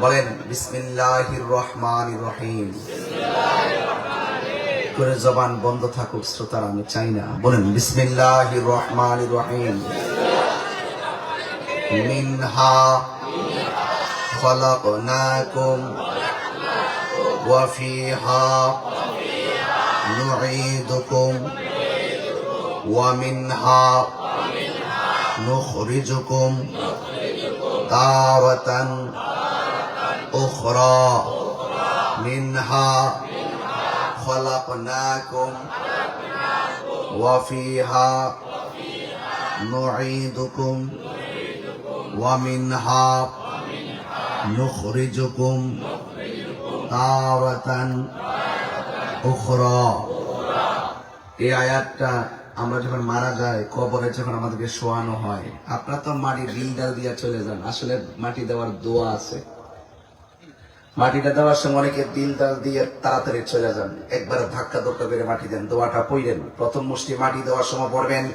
বলেন বিসমিল্লাহির রহমানির রহিম করে জবান বন্ধ থাকুক শ্রোতারা আমি চাই না বলেন বিসমিল্লাহির রহমানির রহিম মিনহা خلقناكم وفيها نعيدكم ومنها نخرجكم تارة أخرى منها خلقناكم وفيها نعيدكم ومنها نخرجكم تارة أخرى এই আয়াতটা আমরা যখন মারা যাই কবরে যখন আমাদেরকে শোয়ানো হয় আপনারা তো মাটি বিলডাল দিয়ে চলে যান আসলে মাটি দেওয়ার দোয়া আছে মাটিটা দেওয়ার সময় অনেকে দিলদাল দিয়ে তাড়াতাড়ি চলে যান। একবারে ধাক্কা ধক্কা করে মাটি দেন। দোয়াটা পইলেন প্রথম মুষ্টি মাটি দেওয়ার সময় পড়বেন,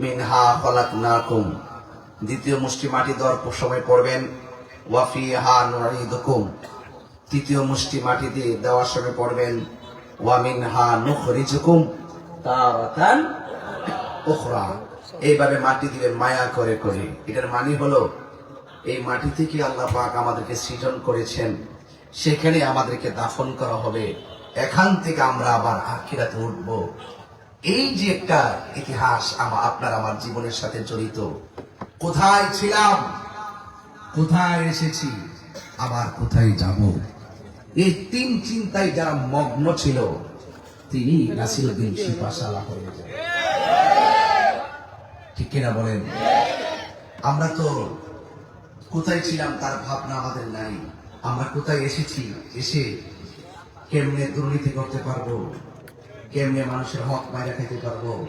মিনহা ফলাক নাকুম দ্বিতীয় মুষ্টি মাটি দেওয়ার সময় পড়বেন ওয়াফি হা নুকুম তৃতীয় মুষ্টি মাটি দিয়ে দেওয়ার সময় পড়বেন ওয়ামিন হা নুখরিজুকুম। তারাতান উখরা। এইভাবে মাটি দিবেন মায়া করে করে। এটার মানে হলো, এই মাটি থেকে আল্লাহ পাক আমাদেরকে সৃজন করেছেন। সেখানে আমাদেরকে দাফন করা হবে। এখান থেকে আমরা আবার আখিরাতে উঠব। এই যে একটা ইতিহাস আমার আপনার আমার জীবনের সাথে জড়িত। কোথায় ছিলাম? কোথায় এসেছি? আবার কোথায় যাব? এই তিন চিন্তায় যারা মগ্ন ছিল, তিনি নাসিরুদ্দিন শিপাশালা হয়ে যায় ঠিক কিনা বলেন? আমরা তো কোথায় ছিলাম তার ভাবনা আমাদের নাই। আমরা কোথায় এসেছি? এসে কেমনে দুর্নীতি করতে পারব? কেমনে মানুষের হক বাইরে খেতে পারব?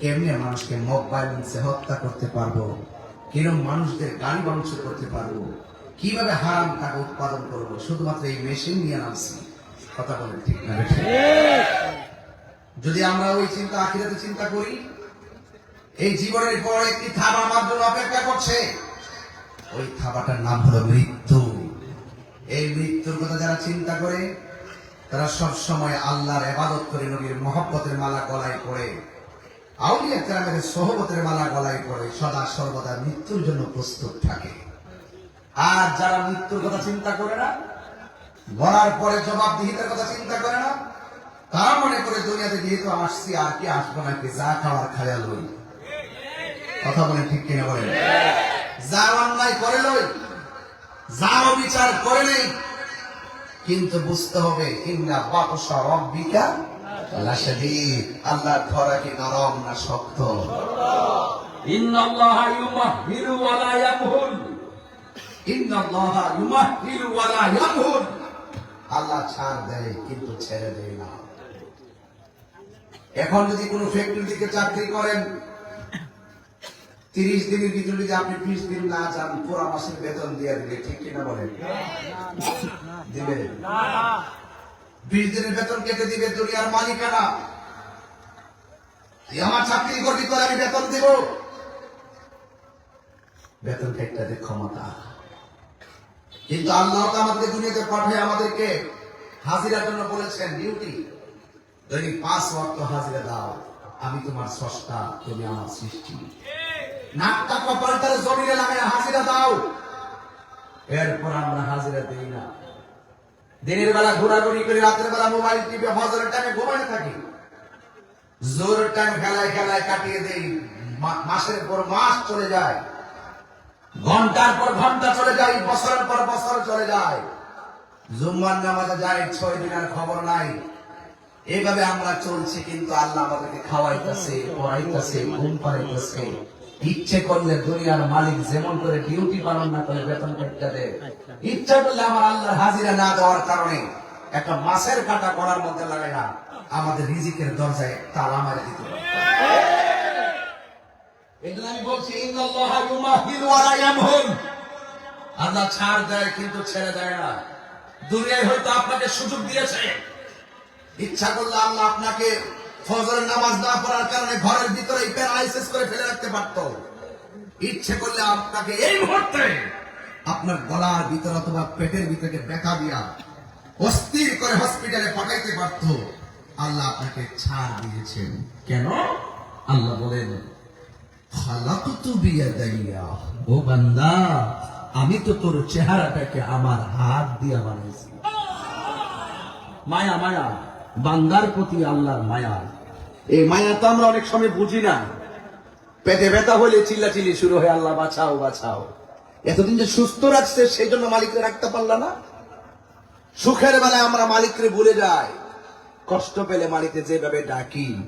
কেমনে মানুষকে মব ভায়োলেন্সে হত্যা করতে পারব? কিরম মানুষদের গাড়ি ভাঙচুর করতে পারব? কীভাবে হারাম টাকা উৎপাদন করব? শুধুমাত্র এই মেশিন নিয়ে নামছি। কথা বলেন ঠিক না? যদি আমরা ওই চিন্তা আখিরাতে চিন্তা করি, এই জীবনের পর একটি থাবা আমার জন্য অপেক্ষা করছে। ওই থাবাটার নাম হলো মৃত্যু। এই মৃত্যুর কথা যারা চিন্তা করে, তারা সব সময় আল্লাহর এবাদত করে, নবীর মহব্বতের মালা গলায় পড়ে। আউলিয়া সহবতের মালা গলায় পড়ে, সদা সর্বদা মৃত্যুর জন্য প্রস্তুত থাকে। আর যারা মৃত্যুর কথা চিন্তা করে না, মরার পরে জবাবদিহিতার কথা চিন্তা করে না, তারা মনে করে দুনিয়াতে যেহেতু আসছি, আর কি আসব না নাকি? যা খাওয়ার খায়া লই। কথা বলে ঠিক কিনা বলেন? যা অন্যায় করে লই যারও বিচার করে নেই কিন্তু বুঝতে হবে ইন্না বাতসা রব্বিকা আল্লাহর ধরা কি নরম না শক্ত? ইয়ামহুল ইয়ামহুল আল্লাহ ছাড় দেয় কিন্তু ছেড়ে দেয় না। এখন যদি কোনো থেকে চাকরি করেন তিরিশ দিনের ভিতরে যদি আপনি বিশ দিন না যান পুরো মাসের বেতন দিয়ে দিলে ঠিক কিনা বলেন? দিবে? বিশ দিনের বেতন কেটে দিবে দুনিয়ার মালিকানা। আমার চাকরি করবি তোর আমি বেতন দিব? বেতন কেটে ক্ষমতা। কিন্তু আল্লাহ তো আমাদেরকে দুনিয়াতে পাঠায় আমাদেরকে হাজিরার জন্য বলেছেন ডিউটি দৈনিক পাঁচ ওয়াক্ত হাজিরা দাও। আমি তোমার স্রষ্টা তুমি আমার সৃষ্টি। নাকটা কপালটারে জমিনে লাগায় হাজিরা দাও। এরপর আমরা হাজিরা দিই না। দিনের বেলা ঘোরাঘুরি করে রাতের বেলা মোবাইল টিপে হজরের টাইমে ঘুমায় থাকি। জোরের টাইম খেলায় খেলায় কাটিয়ে দেই। মাসের পর মাস চলে যায়। ঘণ্টার পর ঘণ্টা চলে যায়, বছরের পর বছর চলে যায়। জুম্মার নামাজে যায় ছয় দিনের খবর নাই। এইভাবে আমরা চলছি, কিন্তু আল্লাহ আমাদেরকে খাওয়াইতেছে, পড়াইতেছে, ঘুম পাড়াইতেছে। ইচ্ছে করলে দুনিয়ার মালিক যেমন করে ডিউটি পালন না করে বেতন করতে দেয়। ইচ্ছা করলে আমার আল্লাহর হাজিরা না দেওয়ার কারণে একটা মাছের কাটা করার মধ্যে লাগে না, আমাদের রিজিকের দরজায় তালা মারে দিতে আল্লাহ ছাড় দেয় কিন্তু ছেড়ে দেয় না। দুনিয়ায় হয়তো আপনাকে সুযোগ দিয়েছে। ইচ্ছা করলে আল্লাহ আপনাকে ফজরের নামাজ না পড়ার কারণে ঘরের ভিতরে প্যারালাইসিস করে ফেলে রাখতে পারত। ইচ্ছে করলে আপনাকে এই মুহূর্তে আপনার গলার ভিতরে অথবা পেটের ভিতরে ব্যথা দিয়া অস্থির করে হসপিটালে পাঠাইতে পারত। আল্লাহ আপনাকে ছাড় দিয়েছেন। কেন? আল্লাহ বলেন ও বান্দা, আমি তো তোর চেহারাটাকে আমার হাত দিয়া বানাইছি। মায়া মায়া বান্দার প্রতি আল্লাহর মায়া। এই মায়া তো আমরা অনেক সময় বুঝি না। পেটে ব্যথা হলে চিল্লাচিল্লি শুরু হয়, আল্লাহ বাঁচাও বাঁচাও। এতদিন যে সুস্থ রাখছে, সেই জন্য মালিককে রাখতে পারলা না। সুখের বেলায় আমরা মালিককে ভুলে যাই। কষ্ট পেলে মালিককে যেভাবে ডাকি।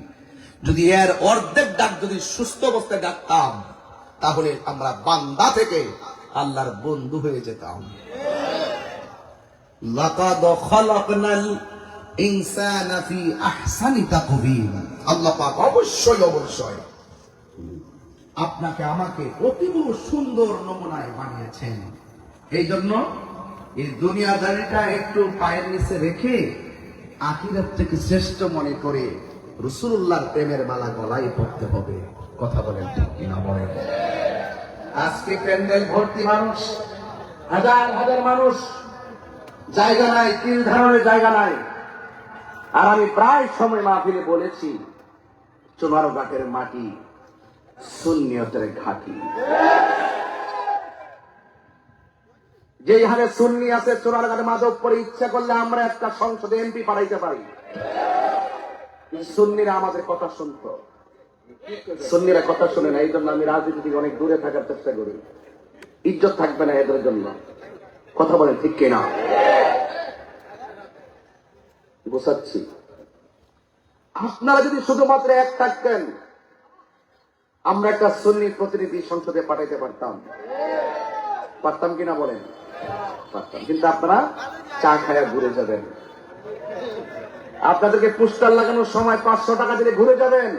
যদি এর অর্ধেক ডাক যদি সুস্থ অবস্থায় ডাকতাম, তাহলে আমরা বান্দা থেকে আল্লাহর বন্ধু হয়ে যেতাম। লাকাদ খলাকনাল ইনসানা ফি আহসানি তাকবীর। আল্লাহ পাক অবশ্যই অবশ্যই। আপনাকে আমাকে অতীব সুন্দর নমুনায় বানিয়েছেন। এই জন্য এই দুনিয়াদারিটা একটু পায়ের নিচে রেখে আখিরাত থেকে শ্রেষ্ঠ মনে করে রসুল্লাহর প্রেমের মালা গলায় পড়তে হবে। কথা বলেন ঠিক কিনা বলেন? আজকে প্যান্ডেল ভর্তি মানুষ হাজার হাজার মানুষ। জায়গা নাই তিল ধারণের জায়গা নাই। আর আমি প্রায় সময় মাহফিলে বলেছি চুনারো ঘাটের মাটি শূন্যতের ঘাটি। যেই হারে সুন্নি আছে চোরার ঘাটে মাদক করে ইচ্ছা করলে আমরা একটা সংসদে এমপি পাঠাইতে পারি। সুন্নিরা আমাদের কথা শুনতো। সুন্নিরা কথা শুনে না এই জন্য আমি রাজনীতি থেকে অনেক দূরে থাকার চেষ্টা করি। ইজ্জত থাকবে না এদের জন্য। কথা বলেন ঠিক কিনা? বোঝাচ্ছি আপনারা যদি শুধুমাত্র এক থাকতেন, আমরা একটা সুন্নি প্রতিনিধি সংসদে পাঠাইতে পারতাম। পারতাম কিনা বলেন? পারতাম। কিন্তু আপনারা চা খায়া ঘুরে যাবেন। আপনাদেরকে পুস্টার লাগানোর সময় পাঁচশো টাকা দিলে ঘুরে যাবেন।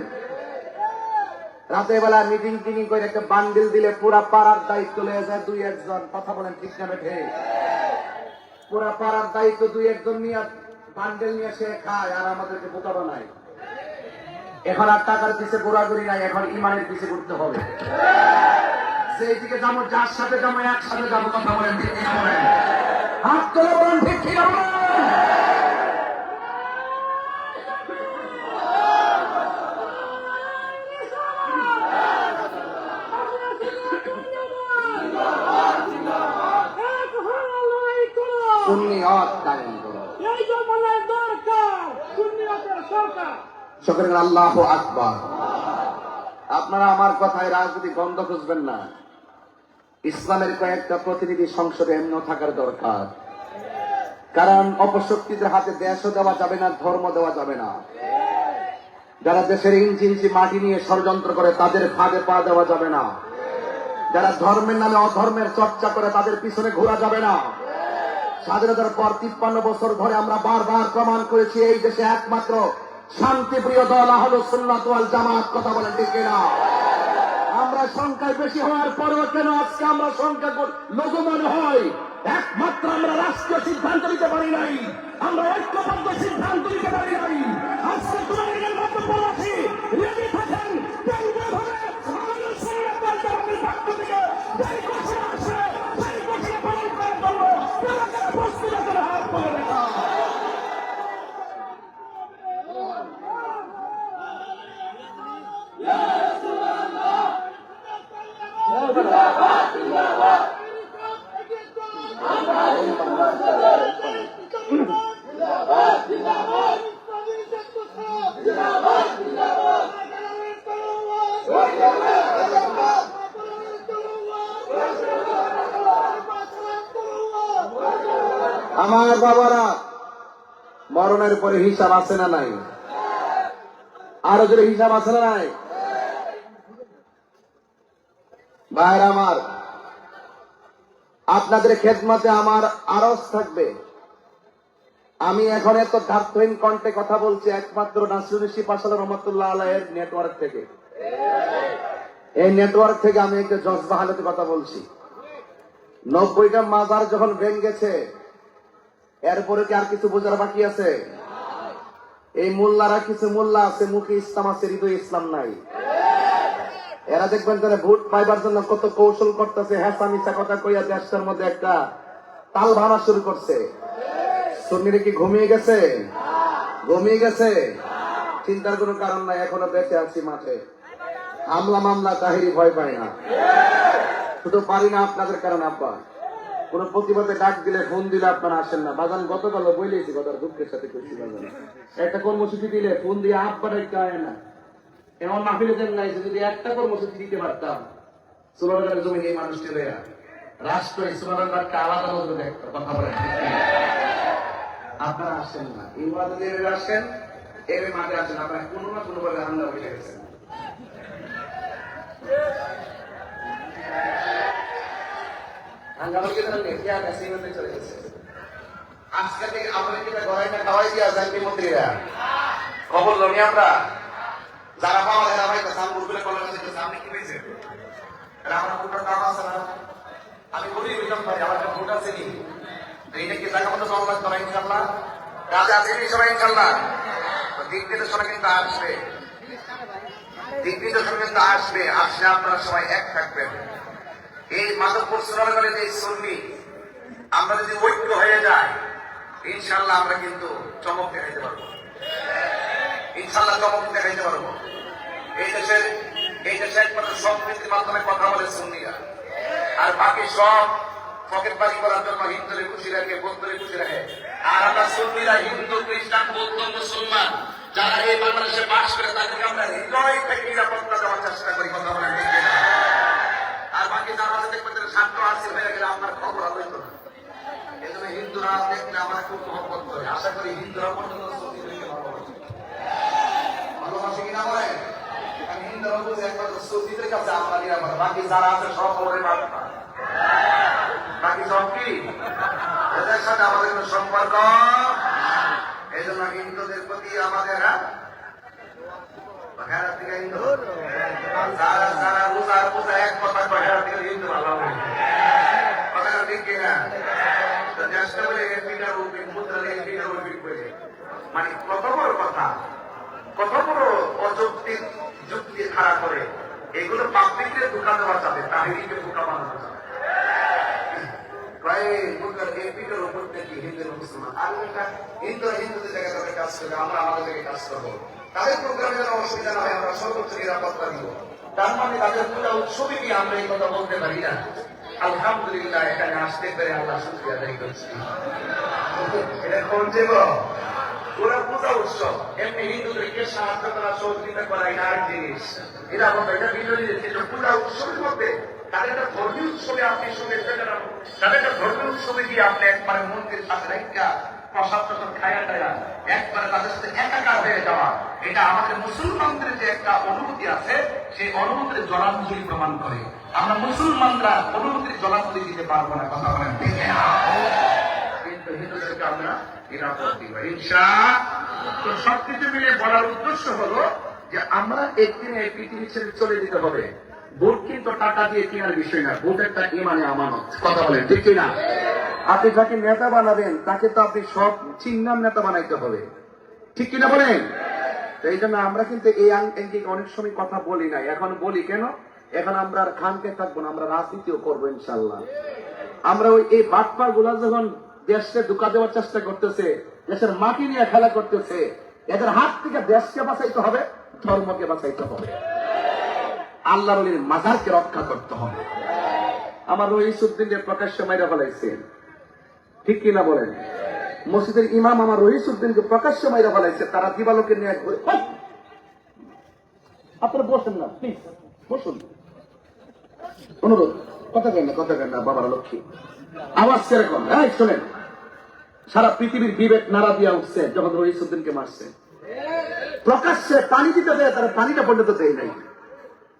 রাতের বেলা মিটিং টিটিং করে একটা বান্ডিল দিলে পুরা পাড়ার দায়িত্ব লয়ে যায় দুই একজন। কথা বলেন ঠিক না বেঠে? পুরা পাড়ার দায়িত্ব দুই একজন নিয়ে বান্ডেল নিয়ে সে খায় আর আমাদেরকে বোকা বানায়। এখন আর টাকার পিছে ঘোরাঘুরি নাই, এখন ইমানের পিছে ঘুরতে হবে। সেই দিকে যাব, যার সাথে যাব, একসাথে যাব, কথা বলেন হাত তোলে বলেন ঠিক বলেন সুন্নি হক কায়েম করো সকলের আল্লাহ আকবার। আপনারা আমার কথায় রাজনীতি গন্ধ খুঁজবেন না। ইসলামের কয়েকটা প্রতিনিধি সংসদে এমন থাকার দরকার। কারণ অপশক্তিদের হাতে দেশও দেওয়া যাবে না ধর্ম দেওয়া যাবে না। যারা দেশের ইঞ্চি ইঞ্চি মাটি নিয়ে ষড়যন্ত্র করে, তাদের ফাঁদে পা দেওয়া যাবে না। যারা ধর্মের নামে অধর্মের চর্চা করে, তাদের পিছনে ঘোরা যাবে না। স্বাধীনতার পর তিপ্পান্ন বছর ধরে আমরা বারবার প্রমাণ করেছি, এই দেশে একমাত্র শান্তিপ্রিয় দল হলো সুন্নাত জামাত, কথা বলেন ঠিক না আমরা সংখ্যায় বেশি হওয়ার পরেও কেন আজকে আমরা সংখ্যা লঘুমান হয়? একমাত্র আমরা রাষ্ট্রীয় সিদ্ধান্ত নিতে পারি নাই। আমরা ঐক্যবদ্ধ সিদ্ধান্ত নিতে পারি নাই। আজকে তোমাদের বক্তব্য রাখি রেডি থাকেন কেন্দ্রে ধরে আমাদের সুন্নাত ওয়াল জামাতের পক্ষ থেকে যেই ঘোষণা আসে সেই ঘোষণা পালন করার জন্য এলাকার প্রস্তুত করে হাত তুলে দেখা আমার বাবারা, মরণের পরে হিসাব আছে না নাই? আরও জোরে হিসাব আছে না নাই? ভাইয়ের আমার, আপনাদের খেদমতে আমার আরস থাকবে। আমি এখন এত ধার্থহীন কণ্ঠে কথা বলছি, একমাত্র নাসিরুল পাশাল রহমতুল্লাহ আলাহের নেটওয়ার্ক থেকে। এই নেটওয়ার্ক থেকে আমি একটা জজবা হালতে কথা বলছি। নব্বইটা মাজার যখন ভেঙেছে এরপরে কি আর কিছু বোঝার বাকি আছে? এই মোল্লারা কিছু মোল্লা আছে, মুখে ইসলাম আছে, হৃদয় ইসলাম নাই। এরা দেখবেন যারা ভোট পাইবার জন্য কত কৌশল করতেছে হ্যাঁ মিথ্যা কথা কইয়া দেশটার মধ্যে একটা তাল ভাড়া শুরু করছে। সুন্নিরা কি ঘুমিয়ে গেছে? ঘুমিয়ে গেছে? চিন্তার কোনো কারণ নাই, এখনও বেঁচে আছি মাঠে। হামলা মামলা, তাহিরি ভয় পায় না। শুধু পারি না আপনাদের কারণ, আব্বা। কোন প্রতিবাদে ডাক দিলে, ফোন দিলে আপনারা আসেন না। বাজান গতকাল বলেছি কথা দুঃখের সাথে খুশি বাজান। একটা কর্মসূচি দিলে ফোন দিয়ে আব্বা ডাকতে হয় না? এমন মাহফিলে দেন নাই যদি একটা কর্মসূচি দিতে পারতাম সুবানের জমি এই মানুষটি দেয়া রাষ্ট্র সুবানের আলাদা নজরে দেখতো, কথা না? আপনারা আসেন না। এই ওয়াদা আসেন, এর মাঠে আসেন। আপনারা কোনো না কোনো ভাবে হামলা বসে গেছেন। হাঙ্গামা কি ধরনের কি আর সিমেন্টে চলে গেছে আজকে থেকে আমাদের কিটা গড়াই না খাওয়াই আমরা যারা সামনে আছে আমি আমার আছে নি জায়গা সবাই কিন্তু আসবে দিক কিন্তু আসবে আপনারা সবাই এক থাকবেন। এই মাধবপুর শ্রীনগরের যে সন্নি আমরা যদি ঐক্য হয়ে যায় ইনশাল্লাহ আমরা কিন্তু চমক দেখাইতে পারব। ইনশাল্লাহ চমক দেখাইতে পারব। এই দেশের এই দেশে একমাত্র সম্প্রীতির মাধ্যমে কথা বলে সুন্নিরা। আর বাকি সব পকেট বাড়ি করার জন্য হিন্দুরে খুশি রাখে, বৌদ্ধরে খুশি রাখে। আর আমরা সুন্নিরা, হিন্দু, খ্রিস্টান, বৌদ্ধ, মুসলমান, যারা এই বাংলাদেশে বাস করে, তাদেরকে আমরা হৃদয় থেকে নিরাপত্তা দেওয়ার চেষ্টা করি, কথা? আর বাকি আছে দেখবেন তারা শান্ত আসছে হয়ে গেলে আপনার খবর হইতো না। এই জন্য হিন্দুরা দেখলে আমরা খুব মহব্বত করে। আশা করি হিন্দুরা পর্যন্ত ভালোবাসে ভালোবাসে কিনা সাথে আমাদের প্রতি আমাদের হ্যাঁ? এক কথা ভালো উপরে করে মানে কত বড় কথা কত বড় অযৌক্তিক যুক্তি খাড়া করে এগুলো পাবলিকের ঢুকা দেওয়া যাবে তাহিরিকে ঢুকা বানানো যাবে উপর থেকে আর হিন্দু হিন্দুদের জায়গায় কাজ করবে আমরা আমাদের জায়গায় কাজ করব। তাদের প্রোগ্রামে যেন অসুবিধা না আমরা সর্বোচ্চ নিরাপত্তা দিব। তার মানে তাদের পুরো কি আমরা এই কথা বলতে পারি না। আলহামদুলিল্লাহ এখানে আসতে পেরে আল্লাহ শুক্রিয়া আদায় করছি। এটা কোন দেব ওরা পূজা উৎসব। এমনি হিন্দুদেরকে সাহায্য করা সহযোগিতা করা এটা আরেক জিনিস। এটা বলতো এটা বিরোধী কিন্তু পূজা উৎসবের মধ্যে তাদের একটা ধর্মীয় উৎসবে আপনি শুনেছেন তাদের একটা ধর্মীয় উৎসবে গিয়ে আপনি একবারে মন্দির সাথে প্রসাদ প্রসাদ খায়া টায়া একবারে তাদের সাথে একাকার হয়ে যাওয়া। এটা আমাদের মুসলমানদের যে একটা অনুভূতি আছে, সেই অনুভূতির জলাঞ্জলি প্রমাণ করে। আমরা মুসলমানরা অনুভূতির জলাঞ্জলি দিতে পারব না, কথা বলেন। আপনি যাকে নেতা বানাবেন, তাকে তো আপনি সব চিহ্নাম নেতা বানাইতে হবে। ঠিক কিনা বলেন? তো এই জন্য আমরা কিন্তু এই আঙ্গিক অনেক সময় কথা বলি নাই। এখন বলি কেন? এখন আমরা আর খানকে থাকব না, আমরা রাজনীতিও করব ইনশাল্লাহ। আমরা ওই এই বাটপা গুলা যখন দেশকে ঢুকা দেওয়ার চেষ্টা করতেছে, দেশের মাটি নিয়ে খেলা করতেছে, এদের হাত থেকে দেশকে বাঁচাইতে হবে, ধর্মকে বাঁচাইতে হবে। আল্লাহ রলির মাজারকে রক্ষা করতে হবে। আমার রহিসুদ্দিনের প্রকাশ্য মাইরা ফেলাইছেন। ঠিক কিনা বলেন? মসজিদের ইমাম আমার রহিসুদ্দিনকে প্রকাশ্য মাইরা ফেলাইছে, তারা দিবালোকে নিয়ে আপনারা বসেন না প্লিজ বসুন। অনুরোধ, কথা কেন কথা কেন বাবার লক্ষ্মী। আওয়াজ সেরকম এই, শোনেন। সারা পৃথিবীর বিবেক নাড়া দিয়া উঠছে, যখন রহিসুদ্দিনকে মারছে। প্রকাশ্যে পানি দিতে দেয়, তারা পানিটা পর্যন্ত দেয় নাই।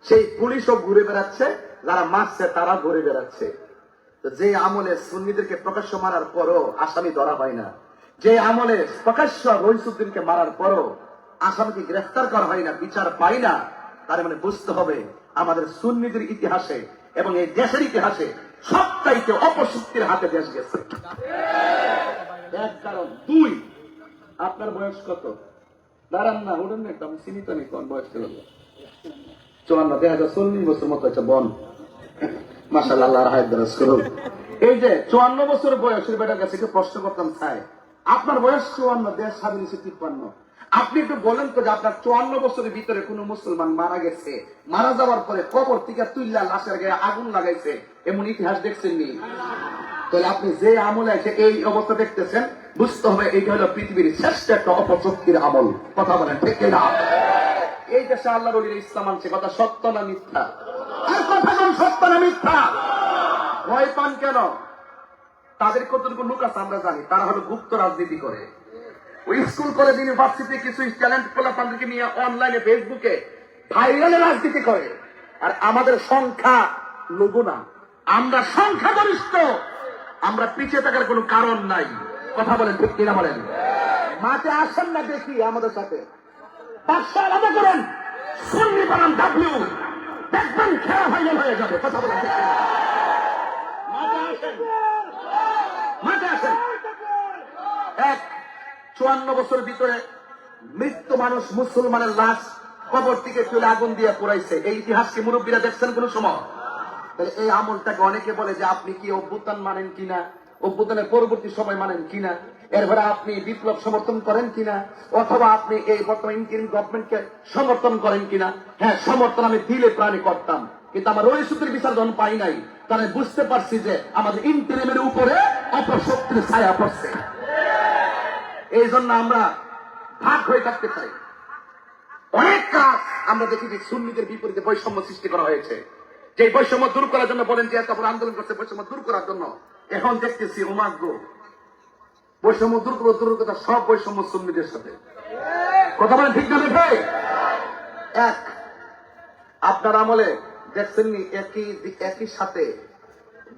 সেই পুলিশও ঘুরে বেড়াচ্ছে, যারা মারছে তারা ঘুরে বেড়াচ্ছে। যে আমলে সুন্নিদেরকে প্রকাশ্য মারার পরও আসামি ধরা হয় না। যে আমলে প্রকাশ্য রহিসুদ্দিনকে মারার পরও আসামিকে গ্রেফতার করা হয় না, বিচার পাই না, তার মানে বুঝতে হবে আমাদের সুন্নিদের ইতিহাসে এবং এই দেশের ইতিহাসে সবচাইতে অপশক্তির হাতে দেশ গেছে। এক কারণ, দুই, আপনার বয়স কত? দাঁড়ান না, উঠুন না একদম সীমিত নেই, কোন বয়স চুয়ান্ন দেখা যায় চল্লিশ বছর মতো একটা বন। মাসাল আল্লাহ করুন এই যে চুয়ান্ন বছর বেটার কাছে প্রশ্ন করতাম চাই আপনার বয়স চুয়ান্ন, দেশ স্বাধীন হয়েছে তিপ্পান্ন। আপনি একটু বলেন তো যে আপনার চুয়ান্ন বছরের ভিতরে মুসলমান মারা গেছে। মারা যাওয়ার পরে কবর থেকে লাশের গায়ে আগুন লাগাইছে। এমন ইতিহাস দেখছেন নি তাহলে আপনি যে আমলে এসে এই অবস্থা দেখতেছেন, বুঝতে হবে এইটা হলো পৃথিবীর শ্রেষ্ঠ একটা অপশক্তির আমল। কথা বলেন, ঠিক না এই দেশে আল্লাহ রলির ইসলাম আনছে, কথা সত্য না মিথ্যা? আর কথা কোন সত্য না মিথ্যা? ভয় পান কেন? তাদের কতটুকু লোক আমরা জানি, তারা হলো গুপ্ত রাজনীতি করে। স্কুল, কলেজ ইউনিভার্সিটি কিছু ট্যালেন্ট তাদেরকে নিয়ে অনলাইনে ফেসবুকে ভাইরালে রাজনীতি করে। আর আমাদের সংখ্যা লঘু না। আমরা সংখ্যাগরিষ্ঠ। আমরা পিছিয়ে থাকার কোনো কারণ নাই। কথা বলেন, ঠিক কিনা বলেন? মাঠে আসেন না দেখি আমাদের সাথে। পাঁচশো আলাদা করেন। সুন্নি বানান ডাব্লিউ দেখবেন খেলা ফাইনাল হয়ে যাবে, কথা আসেন। এক, চুয়ান্ন বছর ভিতরে মৃত্যু মানুষ মুসলমানের লাশ কবর থেকে চলে আগুন দিয়ে পুরাইছে। এই ইতিহাস কি মুরব্বীরা দেখছেন কোন সময়? তাহলে এই আমলটাকে অনেকে বলে যে আপনি কি অভ্যুত্থান মানেন কিনা? অভ্যুত্থানের পরবর্তী সময় মানেন কিনা? এরপরে আপনি বিপ্লব সমর্থন করেন কিনা? অথবা আপনি এই বর্তমান ইন্টারিম গভর্নমেন্টকে সমর্থন করেন কিনা? হ্যাঁ সমর্থন আমি দিলে প্রাণী করতাম। কিন্তু আমার ওই বিচার যখন পাই নাই, তাহলে বুঝতে পারছি যে আমাদের ইন্টারিমের উপরে অপশক্তির ছায়া পড়ছে। এই জন্য আমরা ভাগ হয়ে থাকতে চাই। অনেক কাজ আমরা দেখি যে সুন্নিদের বিপরীতে বৈষম্য সৃষ্টি করা হয়েছে। যে বৈষম্য দূর করার জন্য বলেন যে এত আন্দোলন করছে, বৈষম্য দূর করার জন্য এখন দেখতেছি উমাগ্র বৈষম্য দূর করব দূর কথা সব বৈষম্য সুন্নিদের সাথে। কথা বলেন ঠিক না ভাই? এক, আপনার আমলে দেখছেননি, একই একই সাথে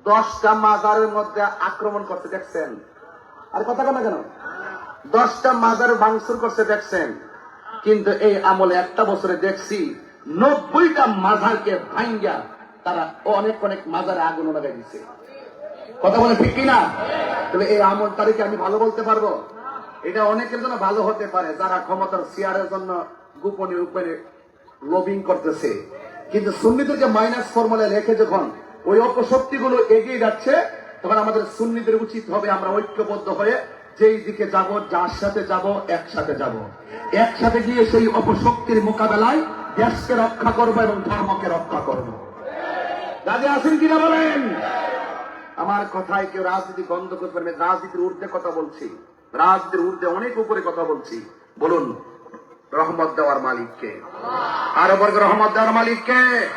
দশটা মাজারের মধ্যে আক্রমণ করতে দেখছেন? আর কথা কেন কেন? দশটা মাজার ভাঙচুর করতে দেখছেন? কিন্তু এই আমলে একটা বছরে দেখছি, নব্বইটা মাজারকে ভাঙ্গা তারা অনেক অনেক মাজারে আগুন লাগাই দিচ্ছে কথা বলে ঠিক কিনা? তবে এই আমল তারিখে আমি ভালো বলতে পারব? এটা অনেকের জন্য ভালো হতে পারে, যারা ক্ষমতার শেয়ারের জন্য গোপনে উপরে লবিং করতেছে। কিন্তু সুন্নিদেরকে মাইনাস ফর্মুলা রেখে যখন ওই অপশক্তিগুলো এগিয়ে যাচ্ছে, তখন আমাদের সুন্নিদের উচিত হবে আমরা ঐক্যবদ্ধ হয়ে যেই দিকে যাব, যার সাথে যাব, একসাথে যাব। একসাথে গিয়ে সেই অপশক্তির মোকাবেলায় দেশকে রক্ষা করব এবং ধর্মকে রক্ষা করব। রাজে আছেন কিনা বলেন? আমার কথায় কেউ রাজনীতি বন্ধ করতে পারবে, রাজনীতির ঊর্ধ্বে কথা বলছি। রাজনীতির ঊর্ধ্বে অনেক উপরে কথা বলছি। বলুন, রহমত দেওয়ার মালিককে। আরও বর্গ রহমত দেওয়ার মালিককে।